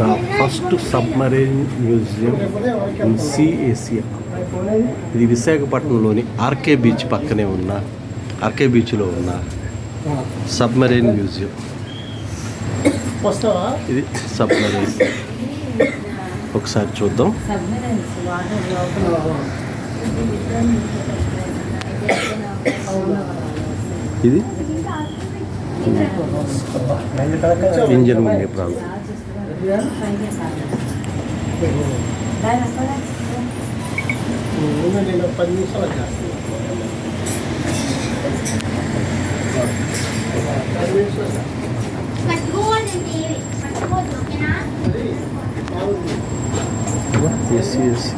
The first submarine museum in sea Asia ఇది విశాఖపట్నంలోని RK beach పక్కనే ఉన్న ఆర్కే బీచ్లో ఉన్న సబ్మరైన్ మ్యూజియం ఇది సబ్మరైన్ ఒకసారి చూద్దాం. ఇది ఇంజన్ ఉండే ప్రాంతం. bilang? Banyak banget. Yes, yes.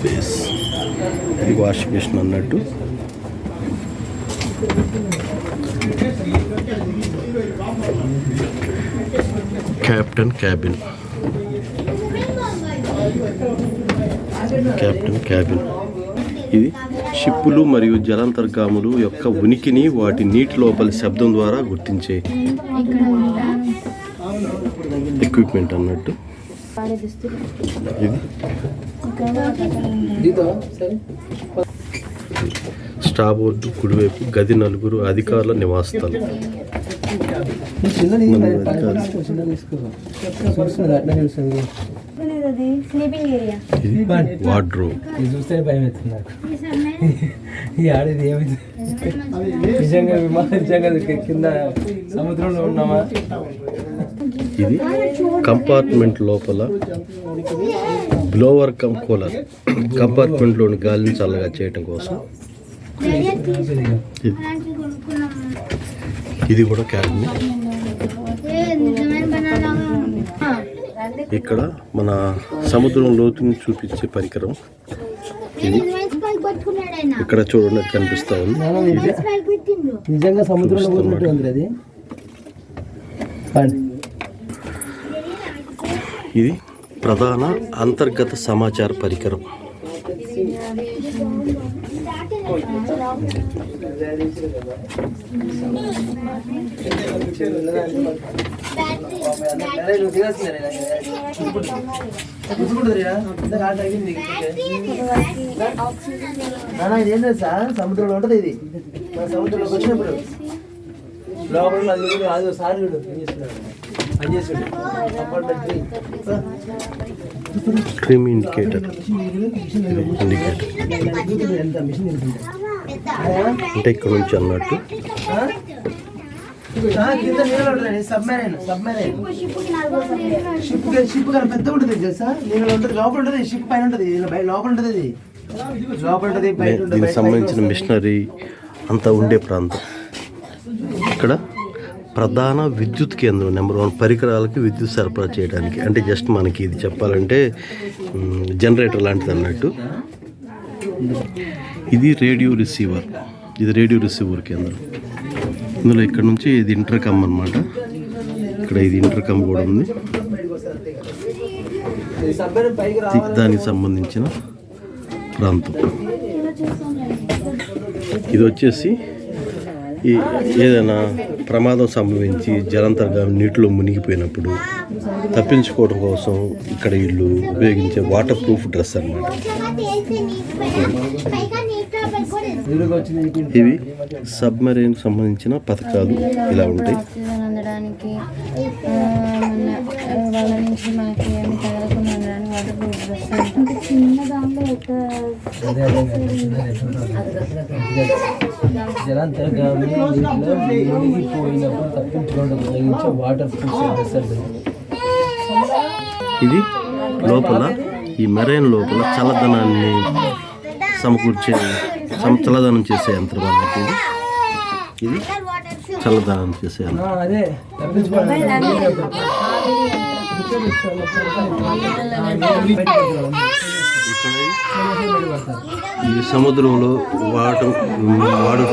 Space ఇది వాష్ మిషన్ అన్నట్టు. Captain cabin. Captain cabin. ఇది షిప్పులు మరియు జలాంతర్గాములు యొక్క ఉనికిని వాటి నీటి లోపలి శబ్దం ద్వారా గుర్తించే ఎక్విప్మెంట్ అన్నట్టు. వాడే దుస్తులు స్టాబోర్డు కుడివైపు గది నలుగురు అధికారుల నివాస స్థలం నలుగురు అధికారులు. అది స్లీపింగ్ ఏరియా ఇది వార్డ్రోబ్. చూస్తే భయం అవుతుంది నాకు. ఈ ఆడేది ఏమైంది? నిజంగా విమానం కింద సముద్రంలో ఉన్నామా? ఇది కంపార్ట్మెంట్ లోపల బ్లోవర్ కమ్ కూలర్ కంపార్ట్మెంట్లోని గాలిని చల్లగా చేయటం కోసం. ఇది కూడా క్యాబిన్. ఇక్కడ మన సముద్రం లోతుని చూపించే పరికరం. ఇది. ఇక్కడ చూడండి కనిపిస్తా ఉంది. నిజంగా సముద్రంలో పోతున్నట్టు ఉంది అది. ఇది ప్రధాన అంతర్గత సమాచార పరికరం. అరే, ఇది ఏం తెలుసా? సముద్రంలో ఉంటది ఇది. మన సముద్రంలోకి వచ్చినప్పుడు. లోపల అది అది సార్ చూడు పని ఇండికేటర్ ఇండికేటర్. అంటే ఇక్కడ నుంచి అన్నట్టు. కింద నీళ్ళు ఉంటుంది సబ్మెరైన్ సబ్మెరైన్. షిప్ షిప్ కానీ పెద్ద ఉంటుంది తెలుసా? నీళ్ళు ఉంటుంది లోపల ఉంటుంది షిప్ పైన ఉంటుంది ఇలా బయట లోపల ఉంటుంది అది లోపల ఉంటుంది బయట ఉంటుంది దీనికి సంబంధించిన మిషనరీ అంతా ఉండే ప్రాంతం. ఇక్కడ ప్రధాన విద్యుత్ కేంద్రం నెంబర్ వన్ పరికరాలకి విద్యుత్ సరఫరా చేయడానికి. అంటే జస్ట్ మనకి ఇది చెప్పాలంటే జనరేటర్ లాంటిది అన్నట్టు. ఇది రేడియో రిసీవర్ ఇది రేడియో రిసీవర్ కేంద్రం. ఇందులో ఇక్కడ నుంచి ఇది ఇంటర్ కమ్ అన్నమాట. ఇక్కడ ఇది ఇంటర్ కమ్ కూడా ఉంది. దానికి సంబంధించిన ప్రాంతం. ఇది వచ్చేసి ఈ ఏదైనా ప్రమాదం సంభవించి జలంతర్గా నీటిలో మునిగిపోయినప్పుడు తప్పించుకోవడం కోసం ఇక్కడ వీళ్ళు ఉపయోగించే వాటర్ ప్రూఫ్ డ్రెస్ అన్నమాట. ఇవి సబ్మరీన్ సంబంధించిన పథకాలు ఇలా ఉంటాయి ఆక్సిజన్ అందడానికి ఆ, మన- వాళ్ళ నుంచి మనకి ఏమి తగలకుండా ఉండడానికి వాటర్ ప్రూఫ్ డ్రెస్ అంటే చిన్న దాంట్లో ఒక అదే అదే జలాంతర్గామి నీటిలో మునిగిపోయినప్పుడు తప్పించుకోవడం ఉపయోగించే వాటర్ ప్రూఫ్ డ్రెస్ అంటే ఇది లోపల ఈ మెరైన్ లోపల చల్లదనాన్ని సమకూర్చే సమ చల్లదనం చేసే యంత్రం అన్నట్టు ఇది. చల్లదనం చేసే ఈ సముద్రంలో వాడు వాడు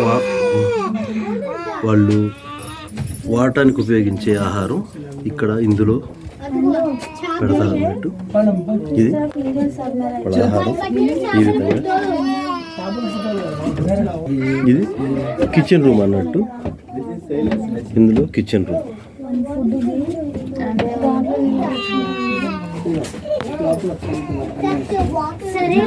వాళ్ళు వాడటానికి ఉపయోగించే ఆహారం ఇక్కడ ఇందులో పెడతారు అన్నట్టు ఇది వాళ్ళ ఆహారం ఈ విధంగా. ఇది కిచెన్ రూమ్ అన్నట్టు. ఇందులో కిచెన్ రూమ్ సరే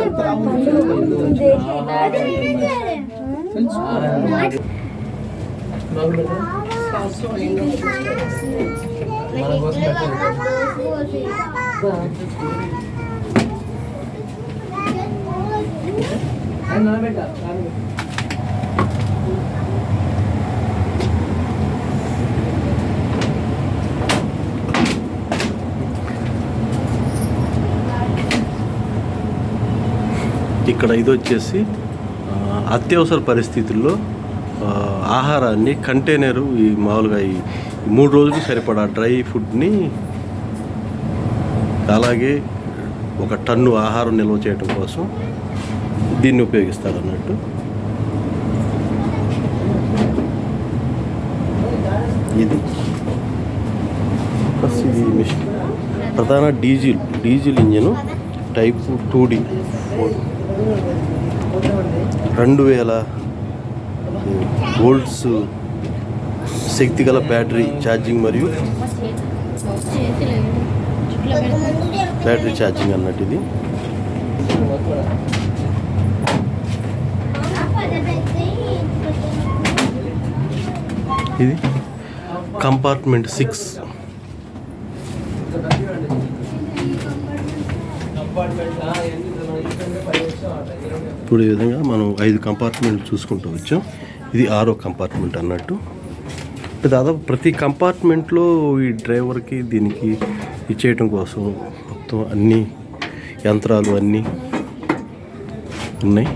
ఇక్కడ ఇది వచ్చేసి అత్యవసర పరిస్థితుల్లో ఆహారాన్ని కంటైనరు ఈ మామూలుగా ఈ మూడు రోజులు సరిపడా డ్రై ఫుడ్ని అలాగే ఒక టన్ను ఆహారం నిల్వ చేయడం కోసం దీన్ని ఉపయోగిస్తారు అన్నట్టు. ఇది. ప్లస్ ఇది మిషన్ ప్రధాన diesel diesel engine type two D రెండు వేల వోల్ట్స్ శక్తి గల బ్యాటరీ ఛార్జింగ్ మరియు బ్యాటరీ ఛార్జింగ్ అన్నట్టు ఇది. ఇది కంపార్ట్మెంట్ సిక్స్. ఇప్పుడు ఈ విధంగా మనం ఐదు కంపార్ట్మెంట్ చూసుకుంటూ వచ్చాం. ఇది ఆరో కంపార్ట్మెంట్ అన్నట్టు. దాదాపు ప్రతి కంపార్ట్మెంట్లో ఈ డ్రైవర్కి దీనికి ఇచ్చేయటం కోసం మొత్తం అన్ని యంత్రాలు అన్నీ ఉన్నాయి.